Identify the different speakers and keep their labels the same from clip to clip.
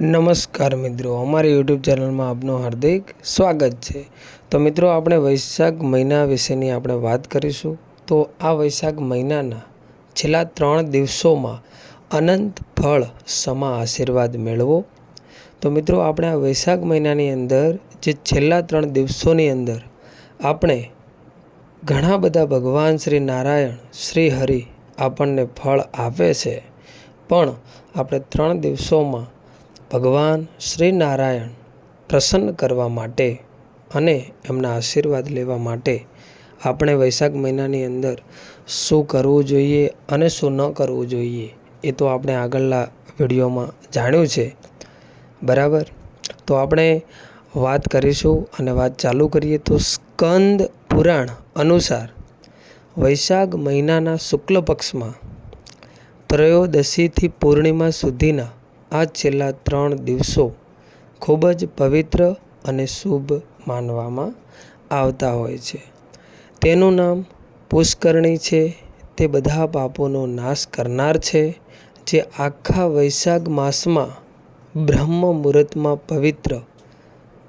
Speaker 1: નમસ્કાર મિત્રો, અમારી યુટ્યુબ ચેનલમાં આપનું હાર્દિક સ્વાગત છે. તો મિત્રો, આપણે વૈશાખ મહિના વિશેની આપણે વાત કરીશું. તો આ વૈશાખ મહિનાના છેલ્લા ત્રણ દિવસોમાં અનંત ફળ સમા આશીર્વાદ મેળવો. તો મિત્રો, આપણે આ વૈશાખ મહિનાની અંદર, જે છેલ્લા ત્રણ દિવસોની અંદર આપણે ઘણા બધા ભગવાન શ્રી નારાયણ, શ્રી હરિ આપણને ફળ આપે છે. પણ આપણે ત્રણ દિવસોમાં ભગવાન શ્રી નારાયણ પ્રસન્ન કરવા માટે અને એમના આશીર્વાદ લેવા માટે આપણે વૈશાખ મહિનાની અંદર શું કરવું જોઈએ અને શું ન કરવું જોઈએ એ તો આપણે આગળના વિડીયોમાં જાણ્યું છે. બરાબર? તો આપણે વાત કરીશું અને વાત ચાલુ કરીએ તો સ્કંદ પુરાણ અનુસાર વૈશાખ મહિનાના શુક્લ પક્ષમાં ત્રયોદશીથી પૂર્ણિમા સુધીના આ છેલ્લા ત્રણ દિવસો ખૂબ જ પવિત્ર અને શુભ માનવામાં આવતા હોય છે. તેનું નામ પુષ્કરણી છે. તે બધા પાપોનો નાશ કરનાર છે, જે આખા વૈશાખ માસમાં બ્રહ્મ મુહૂર્તમાં પવિત્ર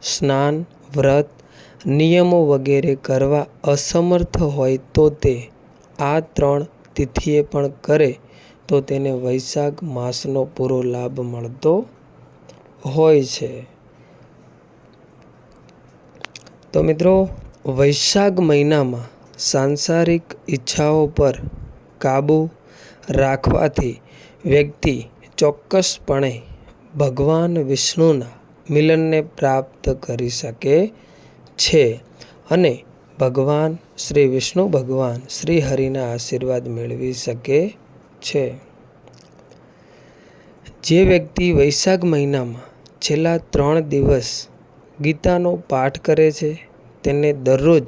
Speaker 1: સ્નાન, વ્રત, નિયમો વગેરે કરવા અસમર્થ હોય તો તે આ ત્રણ તિથિએ પણ કરે તો તેને વૈશાખ માસનો પૂરો લાભ મળતો હોય છે. તો મિત્રો, વૈશાખ મહિનામાં સાંસારિક ઈચ્છાઓ પર કાબૂ રાખવાથી વ્યક્તિ ચોક્કસપણે ભગવાન વિષ્ણુના મિલનને પ્રાપ્ત કરી શકે છે અને ભગવાન શ્રી વિષ્ણુ ભગવાન શ્રી હરિના આશીર્વાદ મેળવી શકે છે. જે વ્યક્તિ વૈશાખ મહિનામાં છેલ્લા ત્રણ દિવસ ગીતાનો પાઠ કરે છે, તેને દરરોજ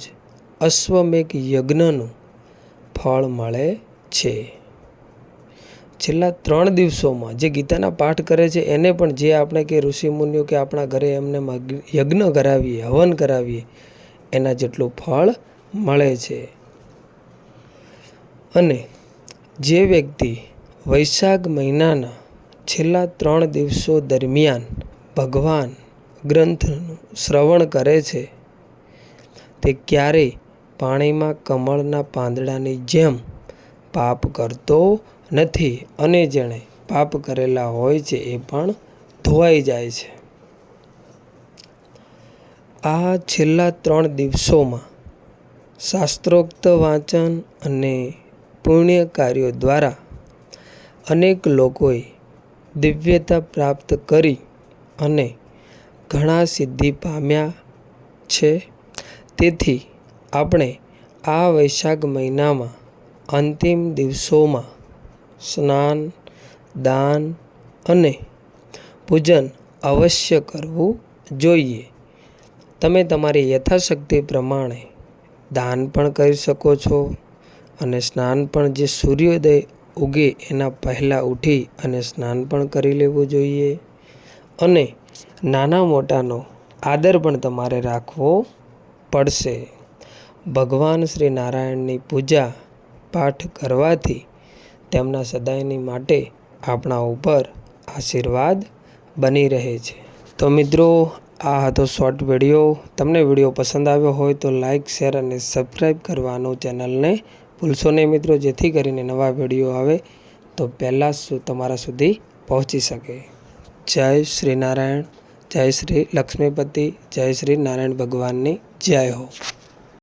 Speaker 1: અશ્વમેઘ યજ્ઞનું ફળ મળે છે. છેલ્લા ત્રણ દિવસોમાં જે ગીતાના પાઠ કરે છે, એને પણ જે આપણે કે ઋષિમુનિઓ કે આપણા ઘરે એમને યજ્ઞ કરાવીએ, હવન કરાવીએ, એના જેટલું ફળ મળે છે. અને જે વ્યક્તિ વૈશાખ મહિનાના છેલ્લા ત્રણ દિવસો દરમિયાન ભગવાન ગ્રંથનું શ્રવણ કરે છે, તે ક્યારેય પાણીમાં કમળના પાંદડાની જેમ પાપ કરતો નથી અને જેણે પાપ કરેલા હોય છે એ પણ ધોવાઈ જાય છે. આ છેલ્લા ત્રણ દિવસોમાં શાસ્ત્રોક્ત વાંચન અને પુણ્ય કાર્યો દ્વારા અનેક લોકોએ દિવ્યતા પ્રાપ્ત કરી અને ઘણા સિદ્ધિ પામ્યા છે. તેથી આપણે આ વૈશાખ મહિનામાં અંતિમ દિવસોમાં સ્નાન, દાન અને પૂજન અવશ્ય કરવું જોઈએ. તમે તમારી યથાશક્તિ પ્રમાણે દાન પણ કરી શકો છો. અને સ્નાન પણ જે સૂર્યોદય ઉગે એના પહેલાં ઉઠી અને સ્નાન પણ કરી લેવું જોઈએ. અને નાના મોટાનો આદર પણ તમારે રાખવો પડશે. ભગવાન શ્રી નારાયણની પૂજા પાઠ કરવાથી તેમના સદાયની માટે આપણા ઉપર આશીર્વાદ બની રહે છે. તો મિત્રો, આ હતો શોર્ટ વીડિયો. તમને વીડિયો પસંદ આવ્યો હોય તો લાઇક શેર અને સબસ્ક્રાઈબ કરવાનું ચેનલને ભૂલશો નહીં મિત્રો, જેથી કરીને નવા વીડિયો આવે તો પહેલાં શું તમારા સુધી પહોંચી શકે. જય શ્રી નારાયણ, જય શ્રી લક્ષ્મીપતિ, જય શ્રી નારાયણ ભગવાનની જય હો.